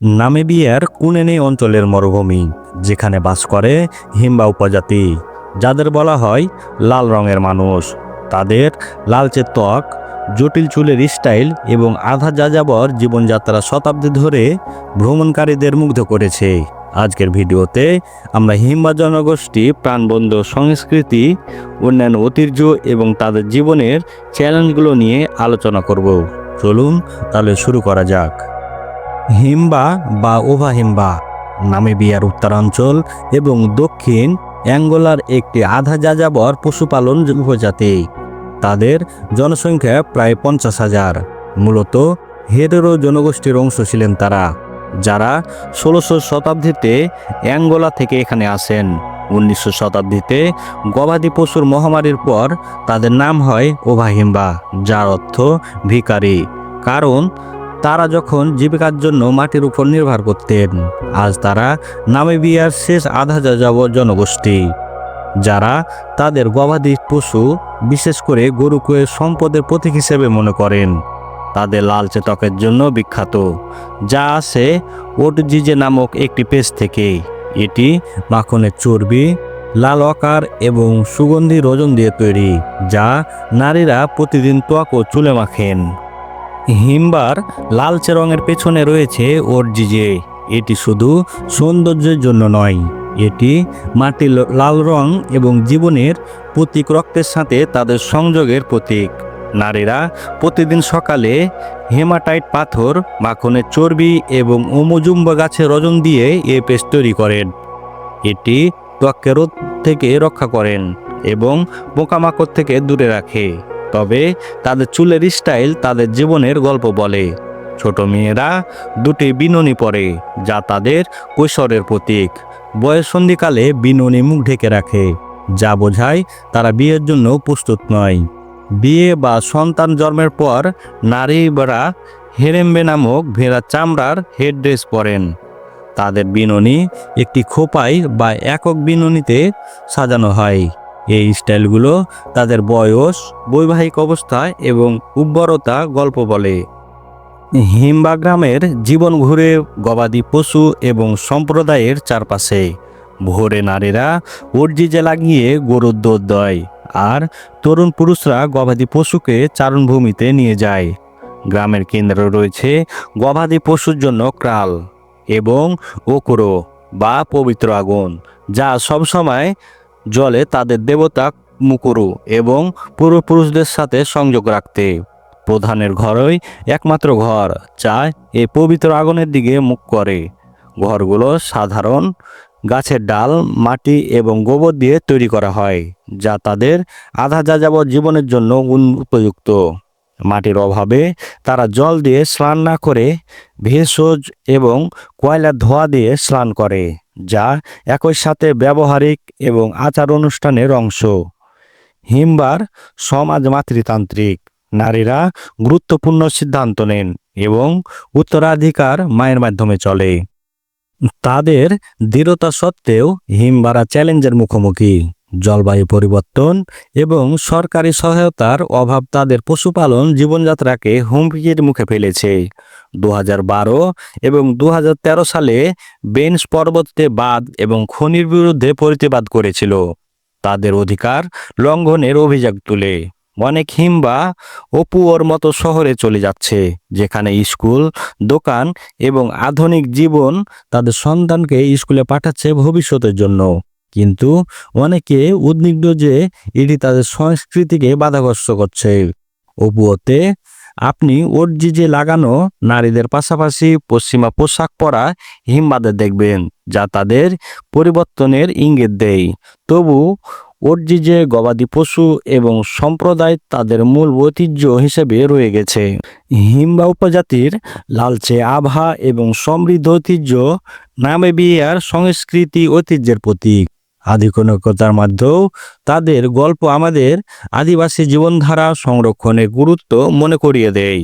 নামিবিয়ার কুনেনে অঞ্চলের মরুভূমি, যেখানে বাস করে হিম্বা উপজাতি, যাদের বলা হয় লাল রঙের মানুষ। তাদের লালচে ত্বক, জটিল চুলের স্টাইল এবং আধা যাযাবর জীবনযাত্রা শতাব্দী ধরে ভ্রমণকারীদের মুগ্ধ করেছে। আজকের ভিডিওতে আমরা হিম্বা জনগোষ্ঠী, প্রাণবন্ধ, সংস্কৃতি, অন্যান্য ঐতিহ্য এবং তাদের জীবনের চ্যালেঞ্জগুলো নিয়ে আলোচনা করব। চলুন তাহলে শুরু করা যাক। হিম্বা বা ওভা হিম্বা নামিবিয়ার উত্তরাঞ্চল এবং দক্ষিণ অ্যাঙ্গোলার একটি আধা যাযাবর পশুপালন উপজাতি। তাদের জনসংখ্যা প্রায় পঞ্চাশ হাজার। মূলত হেরেরো জনগোষ্ঠীর অংশ ছিলেন তারা, যারা ষোলোশো শতাব্দীতে অ্যাঙ্গোলা থেকে এখানে আসেন। উনিশশো শতাব্দীতে গবাদি পশুর মহামারীর পর তাদের নাম হয় ওভাহিম্বা যার অর্থ ভিকারি কারণ তারা যখন জীবিকার জন্য মাটির উপর নির্ভর করতেন, আজ তারা নামিবিয়ার শেষ আধা যাযাবর জনগোষ্ঠী, যারা তাদের গবাদি পশু, বিশেষ করে গরুকে সম্পদের প্রতীক হিসেবে মনে করেন। তাদের লালচে ত্বকের জন্য বিখ্যাত, যা আসে ওটজিজে নামক একটি পেজ থেকে। এটি মাখনের চর্বি, লাল আকার এবং সুগন্ধি রজন দিয়ে তৈরি, যা নারীরা প্রতিদিন ত্বক ও চুলে মাখেন। হিমবার লালচে রঙের পেছনে রয়েছে ওরজিজে এটি শুধু সৌন্দর্যের জন্য নয়, এটি মাটির লাল রং এবং জীবনের প্রতীক রক্তের সাথে তাদের সংযোগের প্রতীক। নারীরা প্রতিদিন সকালে হেমাটাইট পাথর, মাখনের চর্বি এবং ওমোজুম্ব গাছের রজন দিয়ে এ পেস্ট তৈরি করেন। এটি ত্বককে রোদ থেকে রক্ষা করেন এবং পোকামাকড় থেকে দূরে রাখে। তবে তাদের চুলের স্টাইল তাদের জীবনের গল্প বলে। ছোট মেয়েরা দুটি বিনুনি পরে, যা তাদের কৈশোরের প্রতীক। বয়সন্ধিকালে বিননি মুখ ঢেকে রাখে, যা বোঝায় তারা বিয়ের জন্য প্রস্তুত নয়। বিয়ে বা সন্তান জন্মের পর নারীরা হেরেম্বে নামক ভেড়া চামড়ার হেড ড্রেস পরেন। তাদের বিনুনি একটি খোপাই বা একক বিনুনিতে সাজানো হয়। এই স্টাইলগুলো তাদের বয়স, বৈবাহিক অবস্থা এবং উর্বরতা গল্প বলে। হিম্বা গ্রামের জীবন ঘুরে গবাদি পশু এবং সম্প্রদায়ের চারপাশে। ভোরে নারীরা উর্জিজে লাগিয়ে গরুর দুধ দেয় আর তরুণ পুরুষরা গবাদি পশুকে চারণভূমিতে নিয়ে যায়। গ্রামের কেন্দ্রে রয়েছে গবাদি পশুর জন্য ক্রাল এবং ওকরো বা পবিত্র আগুন, যা সবসময় জলে তাদের দেবতা মুকুরু এবং পূর্বপুরুষদের সাথে সংযোগ রাখতে। প্রধানের ঘরই একমাত্র ঘর, যা এই পবিত্র আগুনের দিকে মুখ করে। ঘরগুলো সাধারণ গাছের ডাল, মাটি এবং গোবর দিয়ে তৈরি করা হয়, যা তাদের আধা যাযাবর জীবনের জন্য উপযুক্ত। মাটির অভাবে তারা জল দিয়ে স্নান না করে ভেষজ এবং কয়লার ধোয়া দিয়ে স্নান করে। যা একই সাথে ব্যবহারিক এবং আচার অনুষ্ঠানের অংশ। হিমবার সমাজ মাতৃতান্ত্রিক। নারীরা গুরুত্বপূর্ণ সিদ্ধান্ত নেন এবং উত্তরাধিকার মায়ের মাধ্যমে চলে। তাদের দৃঢ়তা সত্ত্বেও হিমবারা চ্যালেঞ্জের মুখোমুখি। জলবায়ু পরিবর্তন এবং সরকারি সহায়তার অভাব তাদের পশুপালন জীবনযাত্রাকে হুমকির মুখে ফেলেছে। দু এবং দু হাজার তেরো সালে বেঞ্চ পর্বতে বাদ এবং খনির বিরুদ্ধে প্রতিবাদ করেছিল। তাদের অধিকার লঙ্ঘনের অভিযোগ তুলে। অনেক হিমবা অপুর মতো শহরে চলে যাচ্ছে, যেখানে স্কুল, দোকান এবং আধুনিক জীবন তাদের সন্তানকে স্কুলে পাঠাচ্ছে ভবিষ্যতের জন্য। কিন্তু অনেকে উদ্বিগ্ন যে এটি তাদের সংস্কৃতিকে বাধাগ্রস্ত করছে। অপুয়তে আপনি ওরজিজে লাগানো নারীদের পাশাপাশি পশ্চিমা পোশাক পরা হিমবাদের দেখবেন, যা তাদের পরিবর্তনের ইঙ্গিত দেয়। তবু ওরজিজে গবাদি পশু এবং সম্প্রদায় তাদের মূল ঐতিহ্য হিসেবে রয়ে গেছে। হিম্বা উপজাতির লালচে আভা এবং সমৃদ্ধ ঐতিহ্য নামেবিয়ার সংস্কৃতি ঐতিহ্যের প্রতীক। আধিকনকতার মাধ্যমেও তাদের গল্প আমাদের আদিবাসী জীবনধারা সংরক্ষণের গুরুত্ব মনে করিয়ে দেয়।